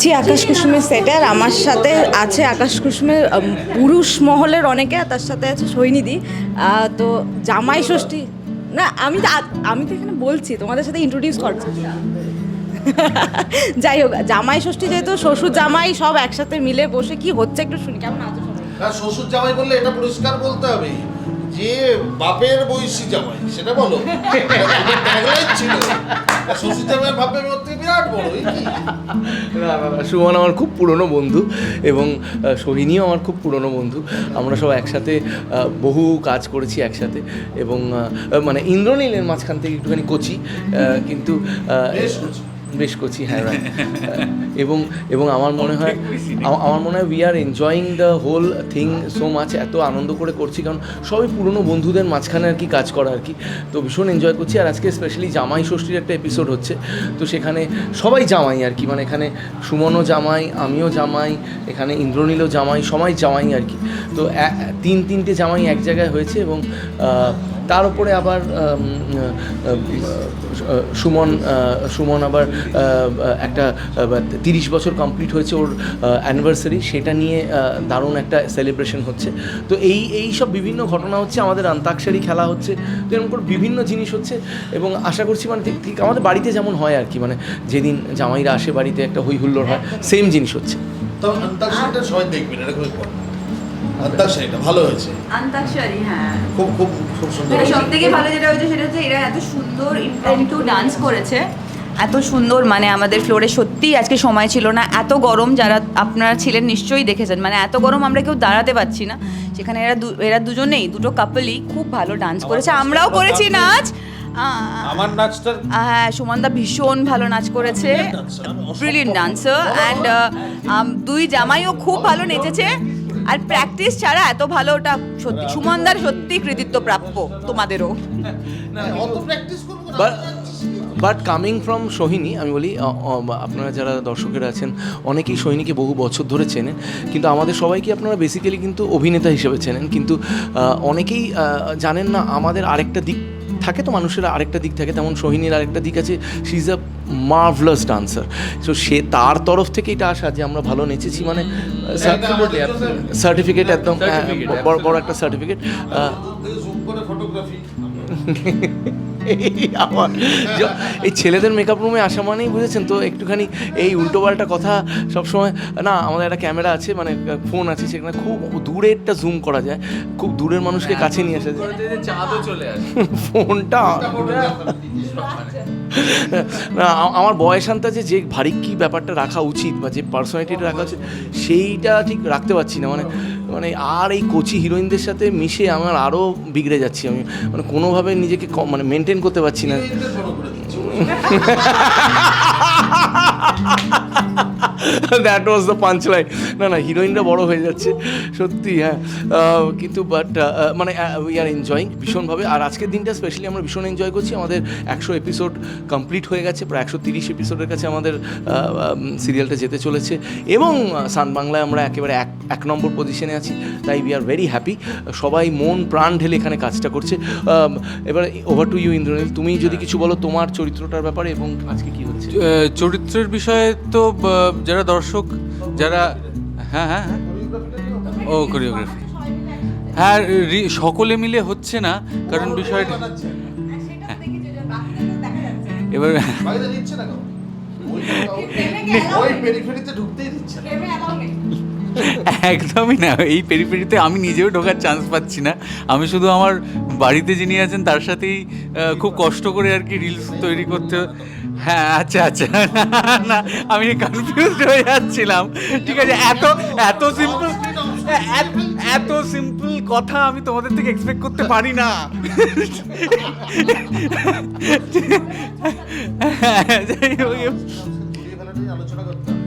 আছি আকাশ কুসুমের সেটে আর আমার সাথে আছে আকাশ কুসুমের পুরুষ মহলের অনেকে তার সাথে আছে সৈনিধি। তো জামাই ষষ্ঠী। না, আমি তো আমি তো এখানে বলছি, তোমাদের সাথে ইন্ট্রোডিউস করছি যাই হোক, জামাই ষষ্ঠী যেহেতু, শ্বশুর জামাই সব একসাথে মিলে বসে, কি হচ্ছে একটু শুনি, কেমন আছো শ্বশুর জামাই বললে এটা পরিষ্কার বলতে হবে। যে বাপের বয়সী জামাই সেটা বলো। ছিল। বাপের মধ্যে বিরাট বড় সুমন আমার খুব পুরনো বন্ধু এবং সোহিনীও আমার খুব পুরনো বন্ধু। আমরা সব একসাথে বহু কাজ করেছি একসাথে এবং মানে ইন্দ্রনীলের মাঝখান থেকে একটুখানি কচি কিন্তু বেশ করছি হ্যাঁ এবং এবং আমার মনে হয় আমার মনে হয় we are enjoying the whole thing so much এত আনন্দ করে করছি কারণ সবই পুরনো বন্ধুদের মাঝখানে আর কি কাজ করা আর কি। তো ভীষণ এনজয় করছি আর আজকে স্পেশালি জামাই ষষ্ঠীর একটা এপিসোড হচ্ছে। তো সেখানে সবাই জামাই আর কি মানে এখানে সুমনও জামাই আমিও জামাই এখানে ইন্দ্রনীলও জামাই সবাই জামাই আর কি। তো তিন তিনটে জামাই এক জায়গায় হয়েছে এবং তার উপরে আবার সুমন সুমন আবার একটা তিরিশ বছর কমপ্লিট হয়েছে ওর অ্যানিভার্সারি সেটা নিয়ে দারুণ একটা সেলিব্রেশন হচ্ছে তো এই এই সব বিভিন্ন ঘটনা হচ্ছে, আমাদের আন্তাক্ষরী খেলা হচ্ছে, তো এরকম করে বিভিন্ন জিনিস হচ্ছে, এবং আশা করছি মানে ঠিক আমাদের বাড়িতে যেমন হয় আর কি মানে যেদিন জামাইরা আসে বাড়িতে একটা হই হুল্লোড় হয় সেম জিনিস হচ্ছে তো অন্তাক্ষরীটা সবাই দেখবেন important। অন্তাক্ষরীটা ভালো হয়েছে। আন্তাক্ষরী হ্যাঁ। খুব খুব খুব সুন্দর সব থেকে ভালো যেটা হয়েছে সেটা হচ্ছে এরা এত সুন্দর ইম্প্রম্পটু ডান্স করেছে। এত সুন্দর মানে আমাদের ফ্লোরে সত্যি আজকে সময় ছিল না। এত গরম যারা আপনারা ছিলেন নিশ্চয়ই দেখেছেন। মানে এত গরম আমরা কেউ দাঁড়াতে পারছি না। সেখানে এরা দু- এরা দুজনেই দুটো কাপলই খুব ভালো ডান্স করেছে। আমরাও করেছি নাচ। আমার নাচটার হ্যাঁ সুমনদা ভীষণ ভালো নাচ করেছে। ব্রিলিয়েন্ট ডান্সার অ্যান্ড দুই জামাইও খুব ভালো নেচেছে। আর প্র্যাকটিস ছাড়া এত ভালো ওটা সত্যি সুমনদার সত্যি কৃতিত্ব প্রাপ্য তোমাদেরও। বাট কামিং ফ্রম সোহিনী আমি বলি আপনারা যারা দর্শকেরা আছেন অনেকেই সোহিনীকে বহু বছর ধরে চেনেন কিন্তু আমাদের সবাইকে আপনারা বেসিক্যালি কিন্তু অভিনেতা হিসেবে চেনেন। কিন্তু অনেকেই জানেন না আমাদের আরেকটা দিক থাকে তো মানুষের আরেকটা দিক থাকে তেমন সোহিনীর আরেকটা দিক আছে she is a marvellous dancer so সে তার তরফ থেকে এটা আসা যে আমরা ভালো নেচেছি মানে সার্টিফিকেট একদম হ্যাঁ, বড় বড় একটা সার্টিফিকেট আমার এই ছেলেদের মেকআপ রুমে আসা মানেই বুঝেছেন তো? একটুখানি এই উল্টোপাল্টা কথা সবসময় না আমাদের একটা ক্যামেরা আছে মানে ফোন আছে সেখানে খুব দূরেরটা জুম করা যায়। খুব দূরের মানুষকে কাছে নিয়ে আসা যায়। চাঁদও চলে আসে। ফোনটা না আমার বয়সানটা যে যে ভারী কী ব্যাপারটা রাখা উচিত বা যে পার্সোনালিটিটা রাখা উচিত সেইটা ঠিক রাখতে পারছি না। মানে মানে আর এই কোচি হিরোইনদের সাথে মিশে আমার আরও বিগড়ে যাচ্ছি আমি। মানে কোনোভাবে নিজেকে মানে মেনটেন করতে পারছি না। That was the punch line না না হিরোইনরা বড় হয়ে যাচ্ছে সত্যি হ্যাঁ। কিন্তু বাট মানে উই আর এনজয়িং ভীষণভাবে। আর আজকের দিনটা স্পেশালি আমরা ভীষণ এনজয় করছি। আমাদের একশো এপিসোড কমপ্লিট হয়ে গেছে প্রায় একশো তিরিশ এপিসোডের কাছে আমাদের সিরিয়ালটা যেতে চলেছে। এবং সান বাংলায় আমরা একেবারে এক এক নম্বর পজিশনে আছি তাই উই আর ভেরি হ্যাপি সবাই মন প্রাণ ঢেলে এখানে কাজটা করছে। এবার ওভার টু ইউ ইন্দ্রনীল। তুমি যদি কিছু বলো তোমার চরিত্রটার ব্যাপারে এবং আজকে কি হচ্ছে? চরিত্রের বিষয়ে তো যারা দর্শক যারা হ্যাঁ হ্যাঁ হ্যাঁ। ও কোরিওগ্রাফি হ্যাঁ রি- সকলে মিলে হচ্ছে না কারণ বিষয়টা এবার বাইরে দিচ্ছে না কারণ ওই পেরিফেরিতে ঢুকতেই দিচ্ছে না। একদমই না। এই পেরিফেরিতে আমি নিজেও ঢোকার চান্স পাচ্ছি না। আমি শুধু আমার বাড়িতে যিনি আছেন তার সাথেই খুব কষ্ট করে আর কি রিলস তৈরি করতে হ্যাঁ আচ্ছা আচ্ছা। না, আমি কনফিউজ হয়ে যাচ্ছিলাম। ঠিক আছে এত এত সিম্পল এত সিম্পল কথা আমি তোমাদের থেকে এক্সপেক্ট করতে পারি না। যাই হোক, আলোচনা হ্যাঁ হ্যাঁ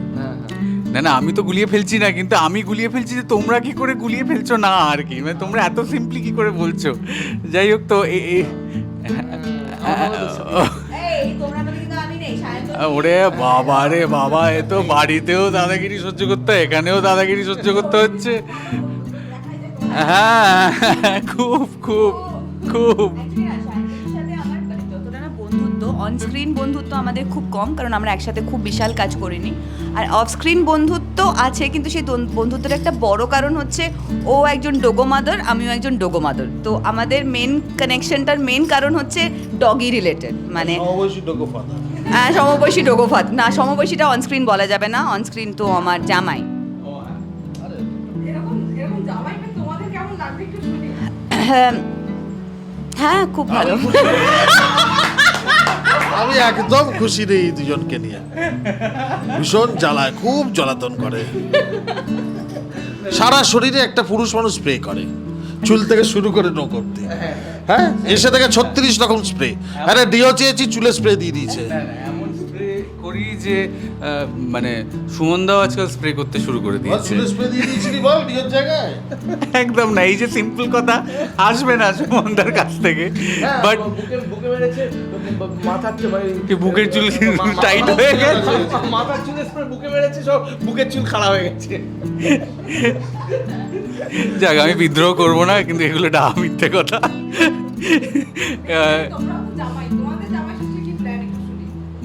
না না আমি তো গুলিয়ে ফেলছি না কিন্তু আমি গুলিয়ে ফেলছি যে তোমরা কি করে গুলিয়ে ফেলছো? না আর কি মানে তোমরা এত সিম্পলি কি করে বলছো? যাই হোক তো ওরে বাবা রে বাবা এ তো বাড়িতেও দাদাগিরি সহ্য করতে এখানেও দাদাগিরি সহ্য করতে হচ্ছে। হ্যাঁ খুব খুব খুব। বন্ধুত্ব অন স্ক্রিন বন্ধুত্ব আমাদের খুব কম কারণ আমরা একসাথে খুব বিশাল কাজ করিনি। আর অফ স্ক্রিন বন্ধুত্ব আছে কিন্তু সেই বন্ধুত্বের একটা বড় কারণ হচ্ছে ও একজন ডোগো মাদার আমিও একজন ডোগো মাদার তো আমাদের মেন কানেকশনটার মেন কারণ হচ্ছে ডগি রিলেটেড মানে হ্যাঁ সমবয়সী ডোগোফাত না সমবয়সীটা অনস্ক্রিন বলা যাবে না অনস্ক্রিন তো আমার জামাই। হ্যাঁ। হ্যাঁ খুব ভালো। আমি একদম খুশি নেই দুজনকে নিয়ে। ভীষণ জ্বালায়, খুব জ্বালাতন করে। সারা শরীরে একটা পুরুষ মানুষ স্প্রে করে। চুল থেকে শুরু করে নখ দিয়ে হ্যাঁ? এসে থেকে ছত্রিশ রকম স্প্রে আরে ডিও চেয়েছি চুলে স্প্রে দিয়ে দিয়েছে। করি যে মানে সুমনদাও আজকাল স্প্রে করতে শুরু করে দিয়েছে। একদম না এই যে সিম্পল কথা আসবে না সুমনদার কাছ থেকে। বাট চুল মানে কি বুকের চুল টাইট হয়ে গেছে? মাথার চুল স্প্রে বুকে মেরেছে সব বুকের চুল খারাপ হয়ে গেছে। যাক আমি বিদ্রোহ করব না কিন্তু এগুলো ডা মিথ্যে কথা।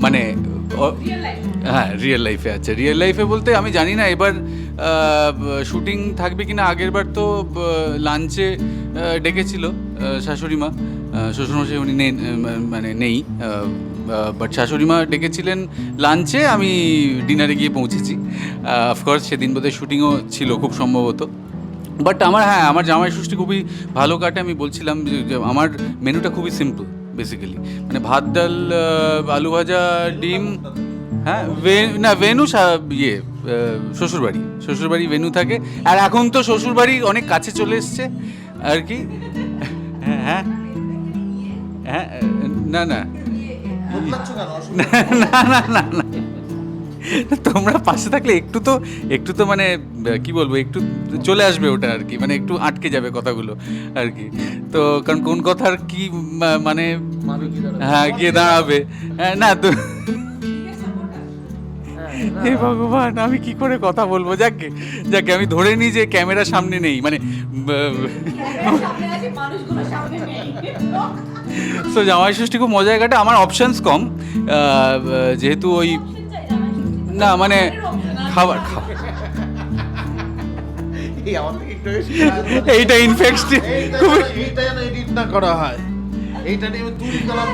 মানে হ্যাঁ রিয়েল লাইফে আছে। রিয়েল লাইফে বলতে আমি জানি না এবার শুটিং থাকবে কিনা আগের বার তো লাঞ্চে ডেকেছিল আহ, শাশুড়ি মা শ্বশুরমশাই উনি নেই মানে নেই বাট শাশুড়িমা ডেকেছিলেন লাঞ্চে আমি ডিনারে গিয়ে পৌঁছেছি। অফকোর্স সেদিন বোধহয় শুটিংও ছিল খুব সম্ভবত। বাট আমার হ্যাঁ আমার জামাই ষষ্ঠী খুবই ভালো কাটে আমি বলছিলাম যে আমার মেনুটা খুবই সিম্পল বেসিক্যালি মানে ভাত ডাল আলু ভাজা ডিম হ্যাঁ না ভেনু ইয়ে শ্বশুরবাড়ি। শ্বশুরবাড়ি ভেনু থাকে। আর এখন তো শ্বশুরবাড়ি অনেক কাছে চলে এসছে। আর কি? হ্যাঁ হ্যাঁ। হ্যাঁ না না? না না না না। তোমরা পাশে থাকলে একটু তো একটু তো মানে কি বলব একটু চলে আসবে ওটা আর কি মানে একটু আটকে যাবে কথাগুলো আর কি। তো কারণ কোন কথার কি মানে হ্যাঁ গিয়ে দাঁড়াবে। হ্যাঁ, না তো হে ভগবান আমি কি করে কথা বলব? যাকে যাকে আমি ধরে নিই যে ক্যামেরা সামনে নেই মানে সো জামাই ষষ্ঠী খুব মজায় কাটে আমার অপশনস কম। যেহেতু ওই না মানে খাবার খাবার। এইটা ইনফেক্ট এইটা খুব যেন- এইটা যেন এডিট না করা হয়। এইটা নিয়ে তুল কালাম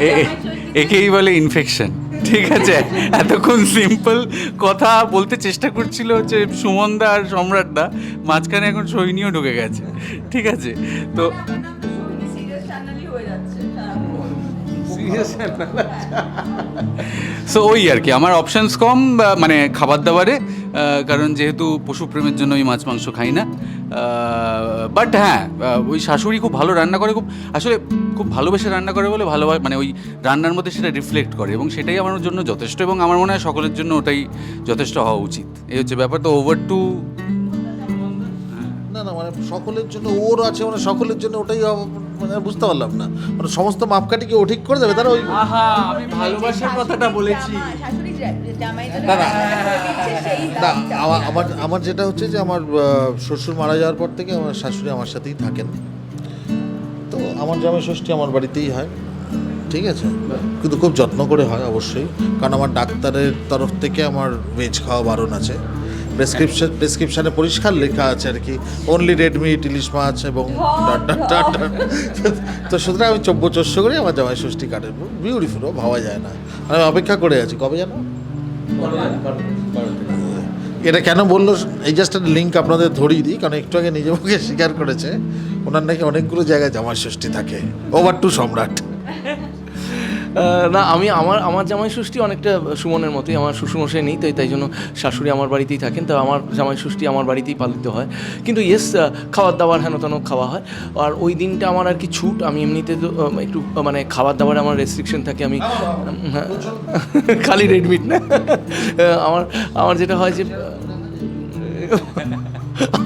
এ- এ- একেই বলে ইনফেকশন ঠিক আছে? এতক্ষণ সিম্পল কথা বলতে চেষ্টা করছিল হচ্ছে সুমনদা আর সম্রাটদা। মাঝখানে এখন সৈনিও ঢুকে গেছে। ঠিক আছে? তো সো ওই আর কি, আমার অপশনস কম মানে খাবার দাবারে কারণ যেহেতু পশুপ্রেমের জন্য আমি মাছ, মাংস খাই না বাট হ্যাঁ ওই শাশুড়ি খুব ভালো রান্না করে, খুব, আসলে খুব ভালোবেসে রান্না করে বলে ভালো মানে ওই রান্নার মধ্যে সেটা রিফ্লেক্ট করে, এবং সেটাই আমার জন্য যথেষ্ট, এবং আমার মনে হয় সকলের জন্য ওটাই যথেষ্ট হওয়া উচিত। এই হচ্ছে ব্যাপার, তো ওভার টু না না মানে সকলের জন্য ওর আছে মানে সকলের জন্য ওটাই মানে বুঝতে পারলাম না। মানে সমস্ত মাপকাঠি কি ও ঠিক করে দেবে? তারা ওই আহা আমি ভালোবাসার কথাটা বলেছি। না না না আমার আমার আমার যেটা হচ্ছে যে আমার শ্বশুর মারা যাওয়ার পর থেকে আমার শাশুড়ি আমার সাথেই থাকেন। তো আমার জামাই ষষ্ঠী আমার বাড়িতেই হয়। ঠিক আছে? কিন্তু খুব যত্ন করে হয় অবশ্যই। কারণ আমার ডাক্তারের তরফ থেকে আমার ভেজ খাওয়া বারণ আছে। প্রেসক্রিপশন প্রেসক্রিপশনে পরিষ্কার লেখা আছে আর কি। অনলি রেড মিট ইলিশ মাছ এবং। তো সুতরাং আমি চব্য চস্য করে আমার জামাই ষষ্ঠী কাটে। বিউটিফুল ভাবা যায় না। আমি অপেক্ষা করে আছি। কবে জানো? এটা কেন বলল? এই জাস্ট একটা লিঙ্ক আপনাদের ধরিয়ে দিই কারণ একটু আগে নিজে মুখে স্বীকার করেছে। ওনার নাকি অনেকগুলো জায়গায় জামাই ষষ্ঠী থাকে। ওভার টু সম্রাট। না, আমি আমার আমার জামাই ষষ্ঠী অনেকটা সুমনের মতোই, আমার শ্বশুরমশাই নেই, তাই তাই জন্য শাশুড়ি আমার বাড়িতেই থাকেন, তো আমার জামাই ষষ্ঠী আমার বাড়িতেই পালিত হয়। কিন্তু ইয়েস খাবার দাবার হেন তেন খাওয়া হয়। আর ওই দিনটা আমার আর কি ছুট, আমি এমনিতে তো একটু মানে খাবার দাবার আমার রেস্ট্রিকশন থাকে, আমি খালি রেড মিট না। আমার আমার যেটা হয় যে,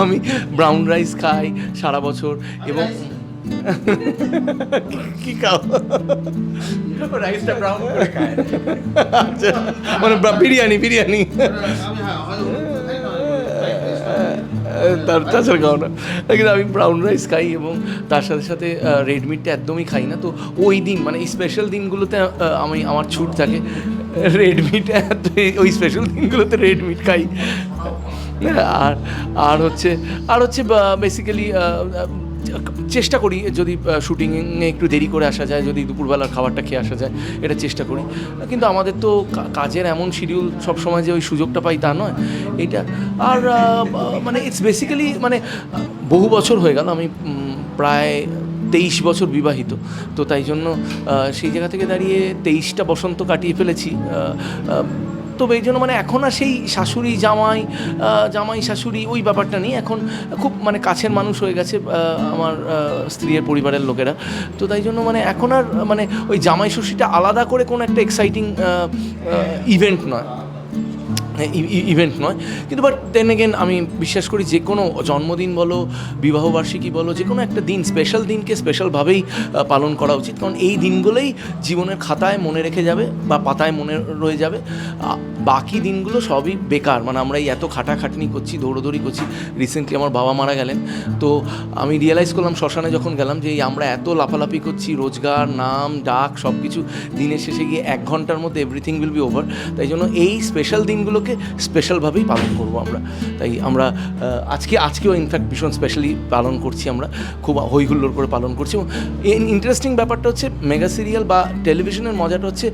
আমি ব্রাউন রাইস খাই সারা বছর এবং কি খাও? রাইসটা ব্রাউন করে খায়। আচ্ছা মানে ব্রা- বিরিয়ানি বিরিয়ানি। তার তাছাড়া খাও না। কিন্তু আমি ব্রাউন রাইস খাই এবং তার সাথে সাথে রেড মিটটা একদমই খাই না। তো ওই দিন মানে স্পেশাল দিনগুলোতে আমি আমার ছুট থাকে। রেড মিট ওই স্পেশাল দিনগুলোতে রেড মিট খাই। আর আর হচ্ছে আর হচ্ছে বেসিক্যালি চেষ্টা করি যদি শুটিংয়ে একটু দেরি করে আসা যায়, যদি দুপুরবেলার খাবারটা খেয়ে আসা যায়, এটা চেষ্টা করি। কিন্তু আমাদের তো কাজের এমন শিডিউল সবসময় যে ওই সুযোগটা পাই তা নয়। এটা আর মানে ইটস বেসিক্যালি মানে বহু বছর হয়ে গেল, আমি প্রায় তেইশ বছর বিবাহিত। তো তাই জন্য সেই জায়গা থেকে দাঁড়িয়ে তেইশটা বসন্ত কাটিয়ে ফেলেছি। আহ, এই জন্য মানে এখন আর সেই শাশুড়ি জামাই জামাই শাশুড়ি ওই ব্যাপারটা নেই। এখন খুব মানে কাছের মানুষ হয়ে গেছে আমার স্ত্রীর পরিবারের লোকেরা। তো তাই জন্য মানে এখন আর মানে ওই জামাই ষষ্ঠীটা আলাদা করে কোনো একটা এক্সাইটিং ইভেন্ট নয়। ইভেন্ট নয়। কিন্তু বাট দেন এগেন আমি বিশ্বাস করি যে কোনো জন্মদিন বলো বিবাহবার্ষিকী বলো, যে কোনো একটা দিন স্পেশাল দিনকে স্পেশালভাবেই পালন করা উচিত। কারণ এই দিনগুলোই জীবনের খাতায় মনে রেখে যাবে বা পাতায় মনে রয়ে যাবে। বাকি দিনগুলো সবই বেকার। মানে আমরা এই এত খাটাখাটনি করছি, দৌড়োদৌড়ি করছি রিসেন্টলি আমার বাবা মারা গেলেন। তো আমি রিয়েলাইজ করলাম, শ্মশানে যখন গেলাম যে আমরা এত লাফালাফি করছি, রোজগার, নাম, ডাক সব কিছু দিনের শেষে গিয়ে এক ঘণ্টার মধ্যে এভরিথিং উইল বি ওভার তাই জন্য এই স্পেশাল দিনগুলোকে স্পেশালভাবেই পালন করব আমরা। তাই আমরা আজকে, আজকেও ইনফ্যাক্ট ভীষণ স্পেশালি পালন করছি আমরা। খুব হই হুল্লোড় করে পালন করছি। এবং ইন্টারেস্টিং ব্যাপারটা হচ্ছে মেগা সিরিয়াল বা টেলিভিশনের মজাটা হচ্ছে,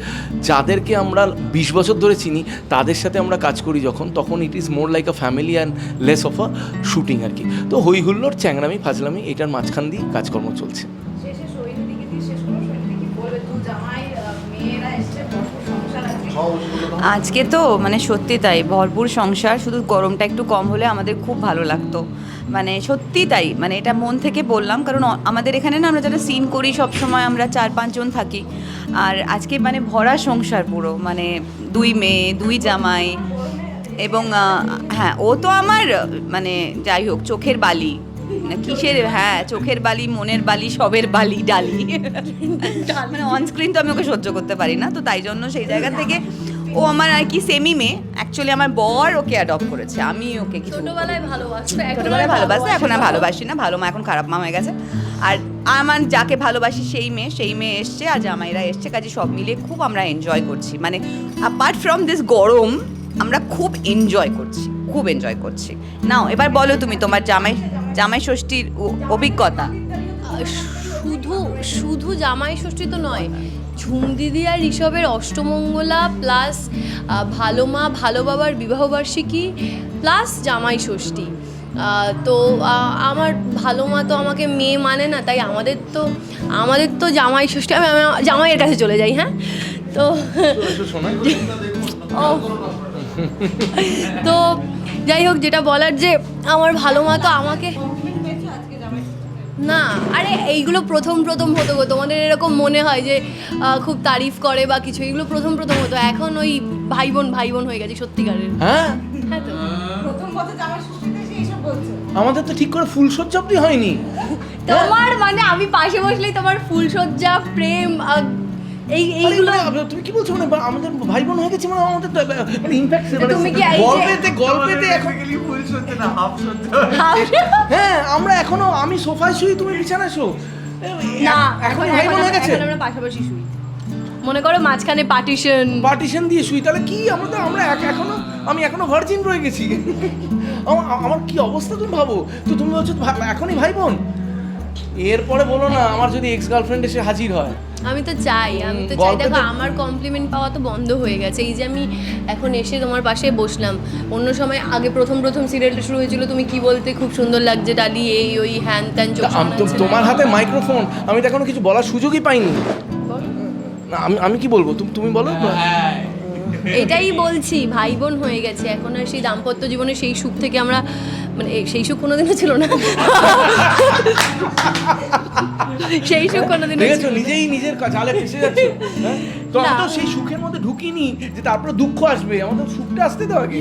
যাদেরকে আমরা বিশ বছর ধরে চিনি, তাদের সাথে আমরা কাজ করি যখন, তখন it is more like a family and less of a shooting আর কি। তো হই হুল্লোড় চ্যাংরামি ফাজলামি, এটার মাঝখান দিয়ে কাজকর্ম চলছে। আজকে তো মানে সত্যি তাই, ভরপুর সংসার, শুধু গরমটা একটু কম হলে আমাদের খুব ভালো লাগতো। মানে সত্যি তাই মানে এটা মন থেকে বললাম, কারণ আমাদের এখানে না আমরা যারা সিন করি, সব সময় আমরা চার পাঁচজন থাকি। আর আজকে মানে ভরা সংসার পুরো মানে দুই মেয়ে, দুই জামাই, এবং হ্যাঁ ও তো আমার মানে যাই হোক, চোখের বালি। কিসের? হ্যাঁ চোখের বালি মনের বালি সবের বালি ডালি। মানে অনস্ক্রিন তো আমি ওকে সহ্য করতে পারি না তো তাই জন্য সেই জায়গা থেকে ও আমার আর কি সেমি মেয়ে অ্যাকচুয়ালি আমার বর ওকে অ্যাডপ্ট করেছে আমি ওকে কিছু ছোটবেলায় ভালোবাসতো এখন ছোটবেলায় আর এখন আর ভালোবাসি না ভালো মা এখন খারাপ মা হয়ে গেছে। আর আমার যাকে ভালোবাসি সেই মেয়ে সেই মেয়ে এসছে আর জামাইরা এসছে কাজে সব মিলিয়ে খুব আমরা এনজয় করছি। মানে অ্যাপার্ট ফ্রম দিস গরম আমরা খুব এনজয় করছি খুব এনজয় করছি। নাও এবার বলো তুমি তোমার জামাই জামাই ষষ্ঠীর অভিজ্ঞতা? শুধু শুধু জামাই ষষ্ঠী তো নয় ঝুম দিদি আর ঋষভের অষ্টমঙ্গলা প্লাস ভালো মা ভালো বাবার বিবাহবার্ষিকী প্লাস জামাই ষষ্ঠী। তো আমার ভালো মা তো আমাকে মেয়ে মানে না তাই আমাদের তো আমাদের তো জামাই ষষ্ঠী আমি জামাইয়ের কাছে চলে যাই হ্যাঁ? তো ও তো যাই হোক যেটা বলার যে আমার ভালো মতো আমাকে না আরে এইগুলো প্রথম প্রথম হতো গো। তোমাদের এরকম মনে হয় যে খুব তারিফ করে বা কিছু এগুলো প্রথম প্রথম হতো। এখন ওই ভাই বোন ভাই বোন হয়ে গেছে সত্যিকারের। হ্যাঁ? হ্যাঁ তো। প্রথম কথা আমাদের তো ঠিক করে ফুলসজ্জা অব্দি হয়নি। তোমার মানে আমি পাশে বসলেই তোমার ফুলসজ্জা প্রেম এই এইগুলো মানে তুমি কি বলছো? মানে আমাদের ভাই বোন হয়ে গেছে মানে আমাদের তো মানে ইনফ্যাক্ট তুমি কি গল্পেতে গল্পেতে এখন হ্যাঁ আমরা এখনও আমি সোফায় শুই তুমি বিছানায় শো। না এখন ভাই বোন হয়ে গেছে? আমরা পাশাপাশি শুই। মনে করো মাঝখানে পার্টিশন পার্টিশন দিয়ে শুই তাহলে কি? আমরা আমরা এখনও আমি এখনও ভার্জিন রয়ে গেছি। আমার কি অবস্থা তুমি ভাবো? তো তুমি বলছো এখনই ভাই বোন এরপরে বলো না আমার যদি এক্স গার্লফ্রেন্ড এসে হাজির হয়। আমি তো চাই আমি তো চাই। দেখো আমার কমপ্লিমেন্ট পাওয়া তো বন্ধ হয়ে গেছে। এই যে আমি এখন এসে তোমার পাশে বসলাম। অন্য সময় আগে প্রথম প্রথম সিরিয়ালটা শুরু হয়েছিল তুমি কি বলতে খুব সুন্দর লাগছে ডালি এই ওই হ্যান ত্যান। তোমার হাতে মাইক্রোফোন আমি তো এখনও কিছু বলার সুযোগই পাইনি। না আমি আমি কি বলব? তুমি তুমি বলো। এটাই বলছি ভাই বোন হয়ে গেছে। এখন আর সেই দাম্পত্য জীবনে সেই সুখ থেকে আমরা মানে সেই সুখ কোনোদিনও ছিল না। সেই সুখ কোনোদিনও দেখেছ? নিজেই নিজের জালে ফেসে যাচ্ছে। হ্যাঁ? তো আমি তো সেই সুখের মধ্যে ঢুকিনি যে তারপরে দুঃখ আসবে। আমাদের সুখটা আসতে তো আগে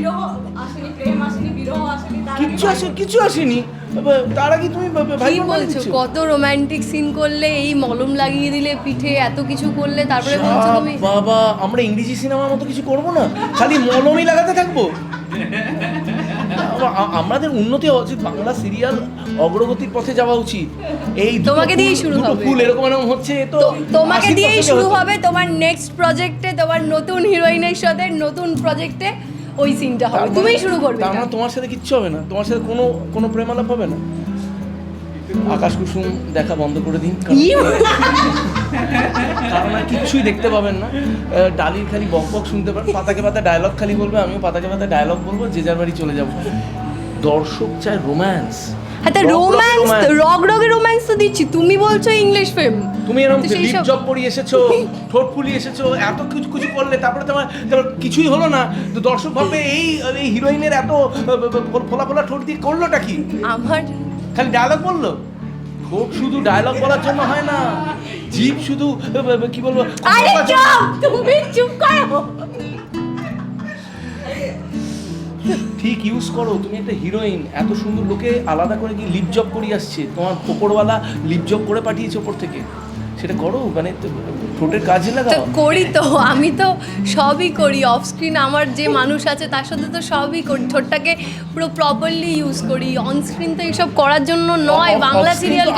কিচ্ছু আসে কিছু আসেনি। তার আগে তুমি ভাই বলছো? কত রোমান্টিক সিন করলে এই মলম লাগিয়ে দিলে পিঠে এত কিছু করলে তারপরে বলছো তুমি বাবা আমরা ইংরেজি সিনেমার মতো কিছু করব না? খালি মলমই লাগাতে থাকব? আ- আমাদের উন্নতি হওয়া উচিত। বাংলা সিরিয়াল অগ্রগতির পথে যাওয়া উচিত। এই তোমাকে দিয়েই শুরু হবে। ফুল এরকম এরকম হচ্ছে তো তো- তোমাকে 80% দিয়েই শুরু হবে তোমার নেক্সট প্রজেক্টে তোমার নতুন হিরোইনের সাথে নতুন প্রজেক্টে ওই সিনটা হবে। মানে- তুমিই শুরু করবে তার মানে তোমার সাথে কিচ্ছু হবে না। তোমার সাথে কোনো কোনো প্রেমালাপ হবে না। আকাশ কুসুম দেখা বন্ধ করে দিন। কারণ-! আর কিচ্ছুই দেখতে পাবেন না। ডালির খালি বক বক শুনতে পারেন পাতাকে পাতা ডায়লগ খালি বলবে আমিও পাতাকে পাতা ডায়লগ বলব যে যার বাড়ি চলে যাব। দর্শক চায় রোম্যান্স হ্যাঁ রোম্যান্স রক রগের রোম্যান্স তো দিচ্ছি। তুমি বলছো ইংলিশ ফিল্ম তুমি এরকম লিপ জব পরি এসেছ ঠোঁট ফুলি এসেছ এত কিছু কিছু করলে তারপরে তোমার তোমার কিছুই হলো না। তো দর্শক ভাববে এই এই হিরোইনের এত ফোলা ফোলা ঠোঁট দিয়ে করলোটা কি? আমার খালি ডায়লগ বলল? ঠোঁট শুধু ডায়লগ বলার জন্য হয় না জীব শুধু কি বলব আরে চুপ! তুমি চুপ করো! ঠিক ইউজ করো তুমি একটা হিরোইন এত সুন্দর লোকে আলাদা করে কি লিপ জব করি আসছে। তোমার পোকরওয়ালা লিপ জব করে পাঠিয়েছে ওপর থেকে। সেটা করো মানে ঠোঁটের কাজে লাগাও। করি তো আমি তো সবই করি অফ স্ক্রিন আমার যে মানুষ আছে তার সাথে তো সবই করি ঠোঁটটাকে পুরো প্রপারলি ইউজ করি অন স্ক্রিন তো এইসব করার জন্য নয় বাংলা সিরিয়াল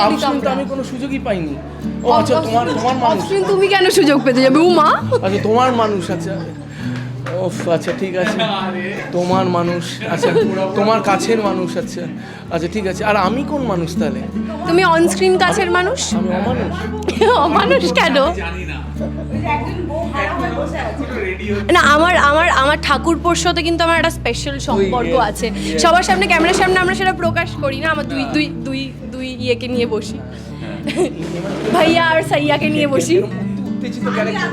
আমি কোনো সুযোগই পাইনি। ও আচ্ছা তোমার তোমার মানুষ। স্ক্রিন তুমি কেন সুযোগ পেতে যাবে? উমা? আচ্ছা তোমার মানুষ আচ্ছা ওফ আচ্ছা ঠিক আছে। তোমার মানুষ আচ্ছা তোমার কাছের মানুষ আচ্ছা আচ্ছা ঠিক আছে। আর আমি কোন মানুষ তাহলে? তুমি অন স্ক্রিন কাছের মানুষ? আমি অমানুষ? অমানুষ কেন? না। আমার আমার আমার ঠাকুরপোর সাথে কিন্তু আমার একটা স্পেশাল সম্পর্ক আছে। সবার সামনে ক্যামেরার সামনে আমরা সেটা প্রকাশ করি না আমার দুই দুই দুই দুই ইয়েকে নিয়ে বসি। ভাইয়া আর সাইয়াকে নিয়ে বসি। উত্তেজিত ক্যারেক্টার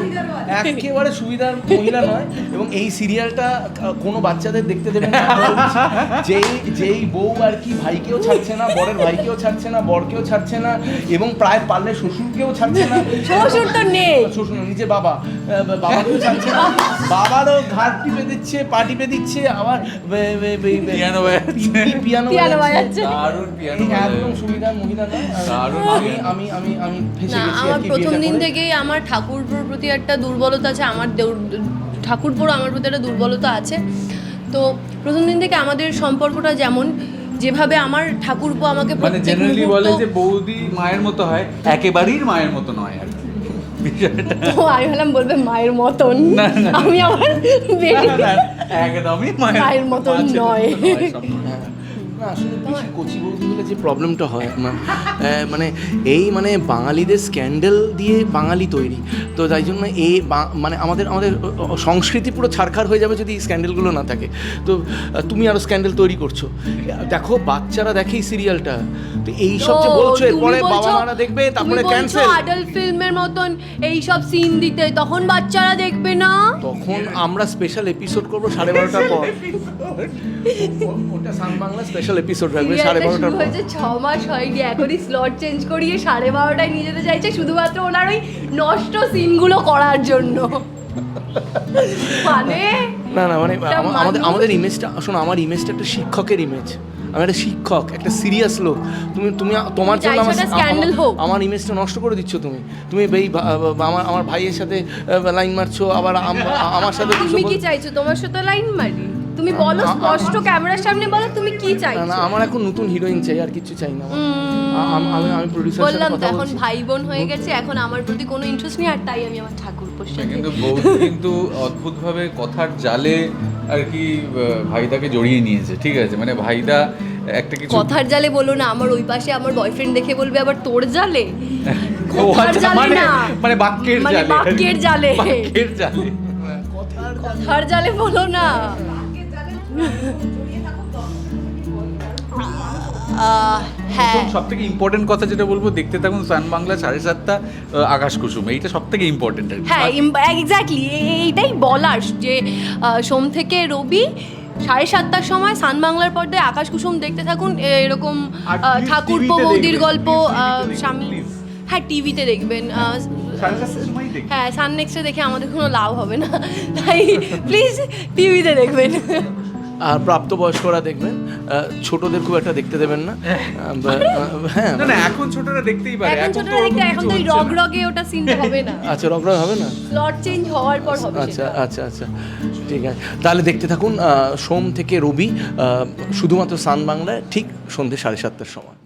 একেবারে সুবিধার মহিলা নয় এবং এই সিরিয়ালটা কোনো বাচ্চাদের দেখতে দেবে না যেই যেই বউ আর কি ভাইকেও ছাড়ছে না বরের ভাইকেও ছাড়ছে না বরকেও ছাড়ছে না এবং প্রায় পারলে শ্বশুরকেও ছাড়ছে না। শ্বশুর তো নেই। শ্বশুর নিজে বাবা বাবাকেও ছাড়ছে না। বাবারও ঘাট টিপে দিচ্ছে পা টিপে দিচ্ছে আবার পিয়ানো পিয়ানো দারুণ একদম সুবিধার মহিলা নয়। আমি আমি আমি আমি ফেসে গেছি আর আমার কি প্রথম দিন থেকেই আমার ঠাকুরপুর প্রতি একটা দুর্বলতা আছে আমার দেউর- ঠাকুরপুর আমার প্রতি একটা দুর্বলতা আছে। তো প্রথম দিন থেকে আমাদের সম্পর্কটা যেমন যেভাবে আমার ঠাকুরপো আমাকে মানে জেনারেলি বলে যে বৌদি মায়ের মতো হয় একেবারেই মায়ের মতো নয় আর তো আমি ভাবলাম বলবে মায়ের মতন। আমি আমার একদমই মায়ের মতন নয়। না আসলে কচি যে প্রবলেমটা হয় আহ, মানে এই মানে বাঙালিদের স্ক্যান্ডেল দিয়ে বাঙালি তৈরি। তো তাই জন্য এই মানে আমাদের আমাদের সংস্কৃতি পুরো ছারখার হয়ে যাবে যদি এই স্ক্যান্ডেলগুলো না থাকে। তো তুমি আরও স্ক্যান্ডেল তৈরি করছ। দেখো বাচ্চারা দেখে এই সিরিয়ালটা তো এই সব যে বলছো এরপরে বাবা মারা দেখবে তারপরে ক্যান্সেল অ্যাডাল্ট ফিল্মের মতন এই সব সিন দিতে তখন বাচ্চারা দেখবে না? তখন আমরা স্পেশাল এপিসোড করব সাড়ে বারোটার পর। ওটা সান বাংলা স্পেশাল এপিসোড রাখবে সাড়ে বারোটার পর। ছ মাস হয়নি এখনই স্লট চেঞ্জ করিয়ে সাড়ে বারোটায় নিয়ে যেতে চাইছে শুধুমাত্র ওনার ওই নষ্ট সিনগুলো করার জন্য। মানে না না মানে আমাদের আমাদের ইমেজটা শোনো আমার ইমেজটা একটা শিক্ষকের ইমেজ আমি একটা শিক্ষক একটা সিরিয়াস লোক। তুমি তুমি তোমার জন্য আমার আমার- ইমেজটা নষ্ট করে দিচ্ছ তুমি। তুমি এই আমার আমার ভাইয়ের সাথে লাইন মারছো আবার আমার সাথে তুমি কি চাইছো? তোমার সাথে লাইন মারি? তুমি বলো স্পষ্ট ক্যামেরার সামনে বলো তুমি কি না চাইছো? না আমার এখন নতুন হিরোইন চাই আর কিছু চাই না। আম- আমি আমি প্রডিউসার বললাম তো এখন ভাই বোন হয়ে গেছে এখন আমার প্রতি কোনো ইন্টারেস্ট নেই আর তাই আমি আমার ঠাকুর না, পোষাতে কিন্তু কিন্তু অদ্ভুতভাবে কথার জালে আর কি ভাইদাকে জড়িয়ে নিয়েছে ঠিক আছে? মানে ভাইদা একটা কিছু কথার জালে বলো না আমার ওই পাশে আমার বয়ফ্রেন্ড দেখে বলবে আবার তোর জালে? কথার আচ্ছা, জালে মানে না। মানে বাক্যের মানে জালে। বাক্যের জালে। বাক্যের জালে। কথার জালে বলো না। হ্যাঁ। সব থেকে ইম্পর্টেন্ট কথা যেটা বলব দেখতে থাকুন সান বাংলা সাড়ে সাতটা আকাশ কুসুম। এইটা সব থেকে ইম্পর্টেন্ট। হ্যাঁ এক্স্যাক্টলি এইটাই বলার যে সোম থেকে রবি সাড়ে সাতটার সময় সান বাংলার পর্দায় আকাশ কুসুম দেখতে থাকুন। এরকম ঠাকুরপো বৌদির গল্প দেখবেন, স্বামী হ্যাঁ টিভিতে দেখবেন আহ, সাড়ে সাতটার সময়ই দেখি। হ্যাঁ সান নেক্সটে দেখে আমাদের কোনো লাভ হবে না। তাই প্লিজ টিভিতে দেখবেন। আর প্রাপ্তবয়স্করা দেখবেন ছোটদের খুব একটা দেখতে দেবেন না। হ্যাঁ। না না এখন ছোটরা দেখতেই পারে এখন এখন ছোট দেখতে এখন তো ওই রগ রগে ওটা সিন হবে না। আচ্ছা রগরগ হবে না? স্লট চেঞ্জ হওয়ার পর হবে আচ্ছা আচ্ছা আচ্ছা। ঠিক আছে। তাহলে দেখতে থাকুন সোম থেকে রবি শুধুমাত্র সান বাংলায় ঠিক সন্ধ্যে সাড়ে সাতটার সময়।